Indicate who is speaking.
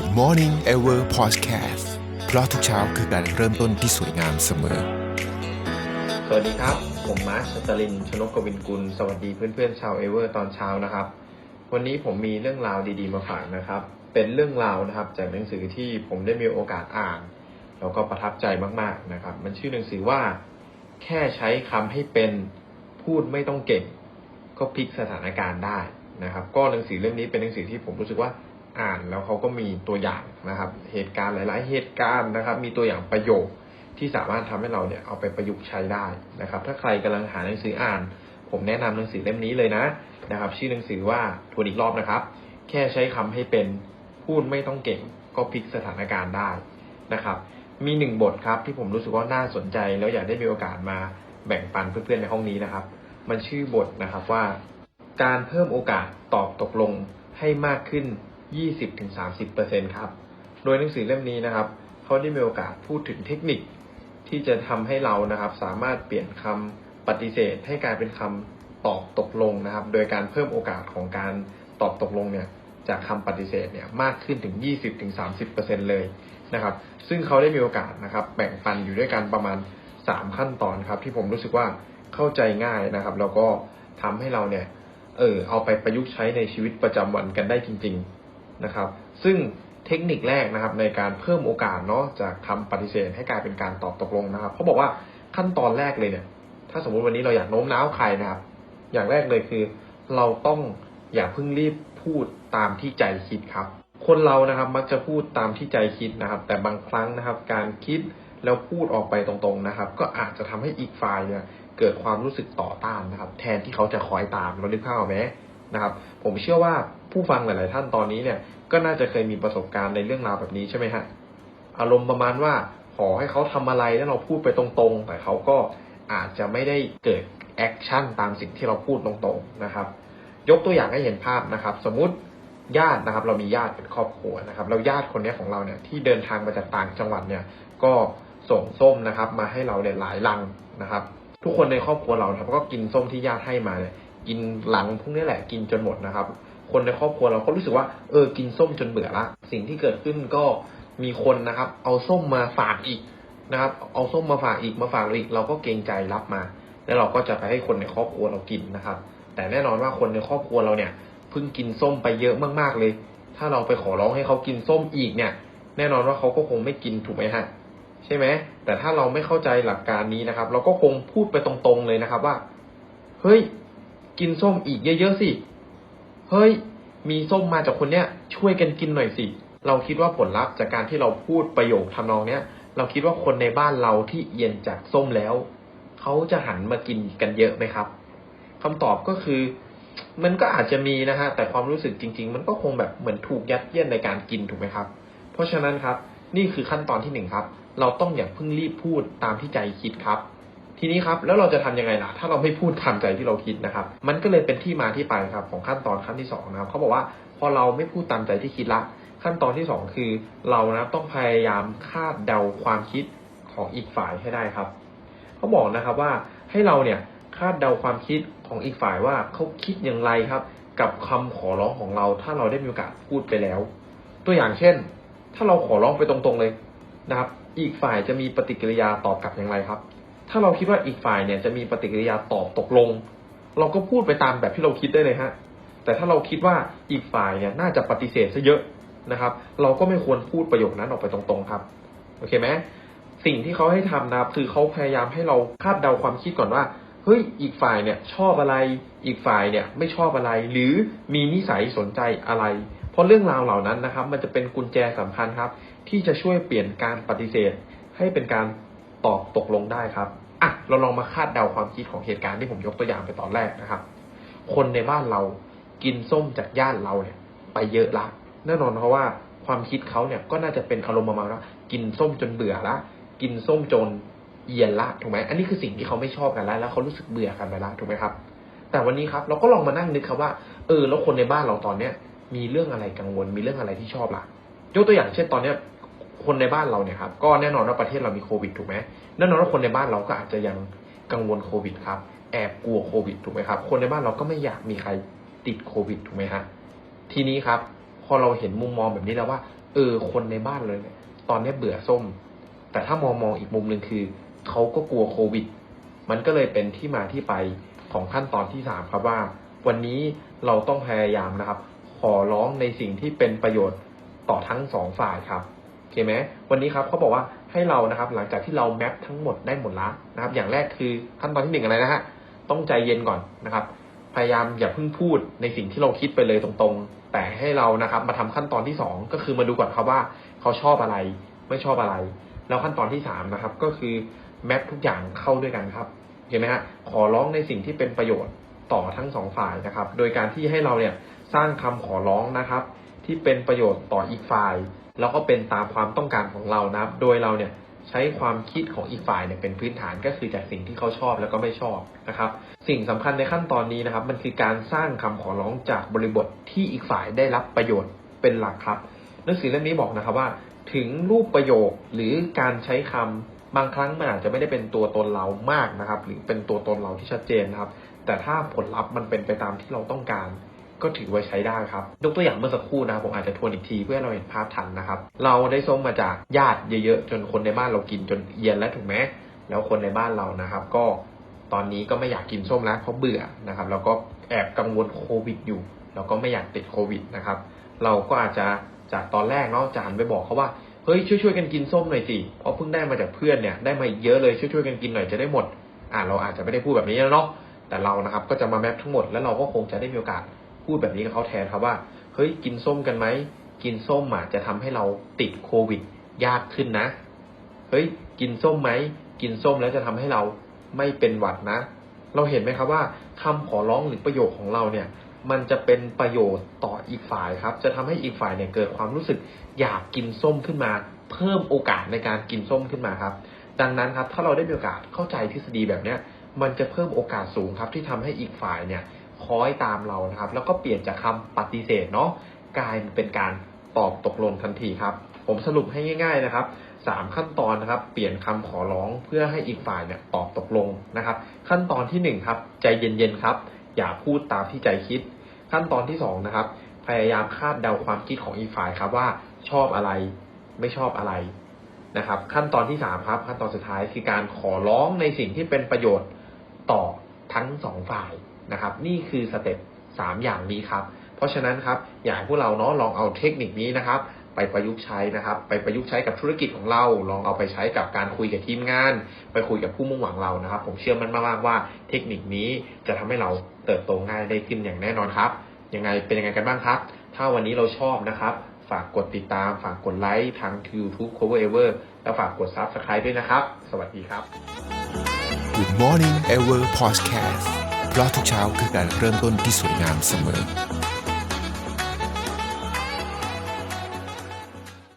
Speaker 1: Good Morning Ever Podcast เพราะทุกเช้าคือการเริ่มต้นที่สวยงามเสมอ
Speaker 2: สวัสดีครับ ผมมาร์คสตลิน ชนกกวินกุล สวัสดีเพื่อนๆชาวเอเวอร์ตอนเช้านะครับ วันนี้ผมมีเรื่องราวดีๆมาฝากนะครับ เป็นเรื่องราวนะครับ จากหนังสือที่ผมได้มีโอกาสอ่าน แล้วก็ประทับใจมากๆนะครับ มันชื่อหนังสือว่า แค่ใช้คำให้เป็นพูดไม่ต้องเก่ง ก็พลิกสถานการณ์ได้นะครับ ก็หนังสือเล่มนี้เป็นหนังสือที่ผมรู้สึกว่า อ่านแล้วเขาก็มีตัวอย่างนะครับ เหตุการณ์หลาย ๆ เหตุการณ์นะครับ มีตัวอย่างประโยคที่สามารถทำให้เราเนี่ยเอาไปประยุกต์ใช้ได้นะครับ ถ้าใครกำลังหาหนังสืออ่าน ผมแนะนำหนังสือเล่มนี้เลยนะนะครับ ชื่อหนังสือว่าทวนอีกรอบนะครับ แค่ใช้คำให้เป็นพูดไม่ต้องเก่งก็พลิกสถานการณ์ได้นะครับ มีหนึ่งบทครับที่ผมรู้สึกว่าน่าสนใจ แล้วอยากได้มีโอกาสมาแบ่งปันเพื่อนๆในห้องนี้นะครับ มันชื่อบทนะครับว่า การเพิ่มโอกาสตอบตกลงให้มากขึ้น 20-30%ครับ โดยหนังสือเล่มนี้นะครับเขาได้มีโอกาสพูดถึงเทคนิค ที่จะทำให้เรานะครับ สามารถเปลี่ยนคำปฏิเสธ ให้กลายเป็นคำตอบตกลงนะครับ โดยการเพิ่มโอกาสของการตอบตกลงเนี่ยจากคำปฏิเสธเนี่ยมากขึ้นถึง 20-30%เลยนะครับ ซึ่งเขาได้มีโอกาสนะครับ แบ่งปันอยู่ด้วยกันประมาณ 3 ขั้นตอนครับ ที่ผมรู้สึกว่าเข้าใจง่ายนะครับ แล้วก็ทำให้เราเนี่ยเออเอาไปประยุกต์ใช้ในชีวิตประจำวันกันได้จริง ๆ นะครับ ซึ่งเทคนิคแรกนะครับในการเพิ่มโอกาสเนาะจากคำปฏิเสธให้กลายเป็นการตอบตกลงนะครับเขาบอกว่าขั้นตอนแรกเลยเนี่ย ถ้าสมมุติวันนี้เราอยากโน้มน้าวใครนะครับ อย่างแรกเลยคือ เราต้องอย่าเพิ่งรีบพูดตามที่ใจคิดครับ คนเรานะครับมักจะพูดตามที่ใจคิดนะครับ แต่บางครั้งนะครับ การคิดแล้วพูดออกไปตรงๆนะครับ ก็อาจจะทำให้อีกฝ่ายเนี่ยเกิดความรู้สึกต่อต้านนะครับ แทนที่เขาจะคอยตามเราดึกภาพออกไหมนะครับ ผมเชื่อว่า ผู้ฟังหลาย ๆ ท่านตอนนี้เนี่ยก็น่าจะเคยมีประสบการณ์ในเรื่องราวแบบนี้ใช่ไหมฮะอารมณ์ประมาณว่าขอให้เขาทำอะไรแล้วเราพูดไปตรง ๆ แต่เขาก็อาจจะไม่ได้เกิดแอคชั่นตามสิ่งที่เราพูดตรง ๆ นะครับ ยกตัวอย่างให้เห็นภาพนะครับ สมมติญาตินะครับ เรามีญาติเป็นครอบครัวนะครับแล้วญาติคนนี้ของเราเนี่ยที่เดินทางมาจากต่างจังหวัดเนี่ย ก็ส่งส้มนะครับ มาให้เราเนี่ยหลายลังนะครับ ทุกคนในครอบครัวเราครับก็กินส้มที่ญาติให้มาเนี่ยกินหลังพวกนี้แหละกินจนหมดนะครับ คนในครอบครัวเราก็รู้สึกว่าเออกินส้มจนเบื่อละ สิ่งที่เกิดขึ้นก็มีคนนะครับ เอาส้มมาฝากอีกนะครับ เอาส้มมาฝากอีกมาฝากเราอีก เราก็เกรงใจรับมา แล้วเราก็จะไปให้คนในครอบครัวเรากินนะครับ แต่แน่นอนว่าคนในครอบครัวเราเนี่ยเพิ่งกินส้มไปเยอะมากๆเลย ถ้าเราไปขอร้องให้เขากินส้มอีกเนี่ย แน่นอนว่าเขาก็คงไม่กินถูกไหมฮะใช่ไหมแต่ถ้าเราไม่เข้าใจหลักการนี้นะครับ เราก็คงพูดไปตรงๆเลยนะครับว่า เฮ้ย กินส้มอีกเยอะๆสิ เฮ้ย มีส้มมาจากคนเนี้ยช่วยกันกินหน่อยสิ เราคิดว่าผลลัพธ์จากการที่เราพูดประโยคทำนองเนี้ย เราคิดว่าคนในบ้านเราที่เอียนจากส้มแล้ว เขาจะหันมากินกันเยอะไหมครับคำตอบก็คือ มันก็อาจจะมีนะฮะแต่ความรู้สึกจริง ๆ มันก็คงแบบเหมือนถูกยัดเยียดในการกินถูกไหมครับ เพราะฉะนั้นครับ นี่คือขั้นตอนที่หนึ่งครับ เราต้องอย่าเพิ่งรีบพูดตามที่ใจคิดครับ ทีนี้ครับแล้วเราจะทำยังไงล่ะ ถ้าเราไม่พูดตามใจที่เราคิดนะครับ มันก็เลยเป็นที่มาที่ไปครับของขั้นตอนขั้นที่สองนะครับเขาบอกว่าพอเราไม่พูดตามใจที่คิดละ ขั้นตอนที่สองคือเรานะต้องพยายามคาดเดาความคิดของอีกฝ่ายให้ได้ครับเขาบอกนะครับว่าให้เราเนี่ยคาดเดาความคิดของอีกฝ่ายว่าเขาคิดอย่างไรครับ กับคำขอร้องของเรา ถ้าเราได้มีโอกาสพูดไปแล้ว ตัวอย่างเช่น ถ้าเราขอร้องไปตรงๆเลยนะครับ อีกฝ่ายจะมีปฏิกิริยาตอบกลับอย่างไรครับ ถ้าเราคิดว่าอีกฝ่ายเนี่ยจะมีปฏิกิริยาตอบตกลง เราก็พูดไปตามแบบที่เราคิดได้เลยฮะแต่ถ้าเราคิดว่าอีกฝ่ายเนี่ยน่าจะปฏิเสธซะเยอะนะครับ เราก็ไม่ควรพูดประโยคนั้นออกไปตรงๆครับโอเคไหมสิ่งที่เขาให้ทำนะครับคือเขาพยายามให้เราคาดเดาความคิดก่อนว่าเฮ้ยอีกฝ่ายเนี่ยชอบอะไร อีกฝ่ายเนี่ยไม่ชอบอะไร หรือมีนิสัยสนใจอะไร เพราะเรื่องราวเหล่านั้นนะครับ มันจะเป็นกุญแจสำคัญครับ ที่จะช่วยเปลี่ยนการปฏิเสธ ให้เป็นการ ตอบตกลงได้ครับอะเราลองมาคาดเดาความคิดของเหตุการณ์ที่ผมยกตัวอย่างไปตอนแรกนะครับ คนในบ้านเรากินส้มจากญาติเราเนี่ย ไปเยอะละแน่นอนเพราะว่าความคิดเขาเนี่ยก็น่าจะเป็นอารมณ์ประมาณว่ากินส้มจนเบื่อละกินส้มจนเอียนละถูกไหมอันนี้คือสิ่งที่เขาไม่ชอบกันแล้วแล้วเขารู้สึกเบื่อกันไปละถูกไหมครับ แต่วันนี้ครับ เราก็ลองมานั่งนึกครับว่าเออแล้วคนในบ้านเราตอนเนี้ยมีเรื่องอะไรกังวลมีเรื่องอะไรที่ชอบล่ะยกตัวอย่างเช่นตอนเนี้ย คนในบ้านเราเนี่ยครับก็แน่นอนว่าประเทศเรามีโควิดถูกไหมแน่นอนว่าคนในบ้านเราก็อาจจะยังกังวลโควิดครับแอบกลัวโควิดถูกไหมครับคนในบ้านเราก็ไม่อยากมีใครติดโควิดถูกไหมฮะทีนี้ครับ พอเราเห็นมุมมองแบบนี้แล้วว่า เออ คนในบ้านเลยเนี่ยตอนนี้เบื่อส้ม แต่ถ้ามองมองอีกมุมหนึ่งคือเขาก็กลัวโควิด มันก็เลยเป็นที่มาที่ไปของขั้นตอนที่สามครับว่า วันนี้เราต้องพยายามนะครับ ขอร้องในสิ่งที่เป็นประโยชน์ต่อทั้งสองฝ่ายครับ อเคไหมวันนี้ครับเขาบอกว่าให้เรานะครับ หลังจากที่เราแมปทั้งหมดได้หมดละนะครับ อย่างแรกคือขั้นตอนที่หนึ่งอะไรนะฮะต้องใจเย็นก่อนนะครับ พยายามอย่าเพิ่งพูดในสิ่งที่เราคิดไปเลยตรงๆ แต่ให้เรานะครับ มาทำขั้นตอนที่สองก็คือมาดูก่อนครับว่าเขาชอบอะไร ไม่ชอบอะไร แล้วขั้นตอนที่สามนะครับ ก็คือแมปทุกอย่างเข้าด้วยกันครับเห็นไหมฮะขอร้องในสิ่งที่เป็นประโยชน์ต่อทั้งสองฝ่ายนะครับ โดยการที่ให้เราเนี่ยสร้างคำขอร้องนะครับ ที่เป็นประโยชน์ต่ออีกฝ่าย แล้วก็เป็นตามความต้องการของเรานะครับ โดยเราเนี่ยใช้ความคิดของอีกฝ่ายเนี่ยเป็นพื้นฐานก็คือจากสิ่งที่เขาชอบแล้วก็ไม่ชอบนะครับ สิ่งสำคัญในขั้นตอนนี้นะครับ มันคือการสร้างคำขอร้องจากบริบทที่อีกฝ่ายได้รับประโยชน์เป็นหลักครับหนังสือเล่มนี้บอกนะครับว่า ถึงรูปประโยคหรือการใช้คำบางครั้งมันอาจจะไม่ได้เป็นตัวตนเรามากนะครับ หรือเป็นตัวตนเราที่ชัดเจนนะครับ แต่ถ้าผลลัพธ์มันเป็นไปตามที่เราต้องการ ก็ถือว่าใช้ได้ครับยกตัวอย่างเมื่อสักครู่นะครับผมอาจจะทวนอีกทีเพื่อให้เราเห็นภาพทันนะครับ เราได้ส้มมาจากญาติเยอะๆ จนคนในบ้านเรากินจนเอียนแล้วถูกไหมแล้วคนในบ้านเรานะครับ ก็ตอนนี้ก็ไม่อยากกินส้มแล้วเพราะเบื่อนะครับ แล้วก็แอบกังวลโควิดอยู่ แล้วก็ไม่อยากติดโควิดนะครับ เราก็อาจจะจากตอนแรกเนาะจานไปบอกเขาว่าเฮ้ยช่วยๆกันกินส้มหน่อยสิเพราะเพิ่งได้มาจากเพื่อนเนี่ยได้มาเยอะเลยช่วยๆกันกินหน่อยจะได้หมดอ่าเราอาจจะไม่ได้พูดแบบนี้แล้วเนาะแต่เรานะครับก็จะมาแมปทั้งหมดแล้วเราก็คงจะได้มีโอกาส พูดแบบนี้กับเขาแทนครับว่า เฮ้ยกินส้มกันไหม กินส้มอะจะทำให้เราติดโควิด ยากขึ้นนะ เฮ้ย กินส้มไหม กินส้มแล้วจะทำให้เราไม่เป็นหวัดนะ เราเห็นไหมครับว่าคำขอร้องหรือประโยคของเราเนี่ย มันจะเป็นประโยชน์ต่ออีกฝ่ายครับ จะทำให้อีกฝ่ายเนี่ยเกิดความรู้สึกอยากกินส้มขึ้นมา เพิ่มโอกาสในการกินส้มขึ้นมาครับ ดังนั้นครับ ถ้าเราได้มีโอกาสเข้าใจทฤษฎีแบบเนี้ยมันจะเพิ่มโอกาสสูงครับที่ทำให้อีกฝ่ายเนี่ย คอยตามเรานะครับ แล้วก็เปลี่ยนจากคำปฏิเสธเนาะกลายเป็นการตอบตกลงทันทีครับ ผมสรุปให้ง่าย ๆนะครับสามขั้นตอนนะครับ เปลี่ยนคำขอร้องเพื่อให้อีกฝ่ายเนี่ยตอบตกลงนะครับ ขั้นตอนที่หนึ่งครับ ใจเย็นๆครับ อย่าพูดตามที่ใจคิด ขั้นตอนที่สองนะครับ พยายามคาดเดาความคิดของอีกฝ่ายครับว่าชอบอะไรไม่ชอบอะไรนะครับ ขั้นตอนที่สามครับ ขั้นตอนสุดท้ายคือการขอร้องในสิ่งที่เป็นประโยชน์ต่อทั้งสองฝ่าย นะครับ นี่คือสเต็ปสามอย่างนี้ครับ เพราะฉะนั้นครับอยากให้พวกเราเนาะลองเอาเทคนิคนี้นะครับ ไปประยุกต์ใช้นะครับ ไปประยุกต์ใช้กับธุรกิจของเรา ลองเอาไปใช้กับการคุยกับทีมงาน ไปคุยกับผู้มุ่งหวังเรานะครับ ผมเชื่อมั่นมากๆว่าเทคนิคนี้จะทำให้เราเติบโตง่ายได้ขึ้นอย่างแน่นอนครับยังไงเป็นยังไงกันบ้างครับ ถ้าวันนี้เราชอบนะครับ ฝากกดติดตาม ฝากกดไลค์ทาง YouTube Cover Ever แล้วฝากกด Subscribe ด้วยนะครับ สวัสดีครับ
Speaker 1: Good Morning Ever Podcast เพราะทุกเช้าคือการเริ่มต้นที่สวยงามเสมอ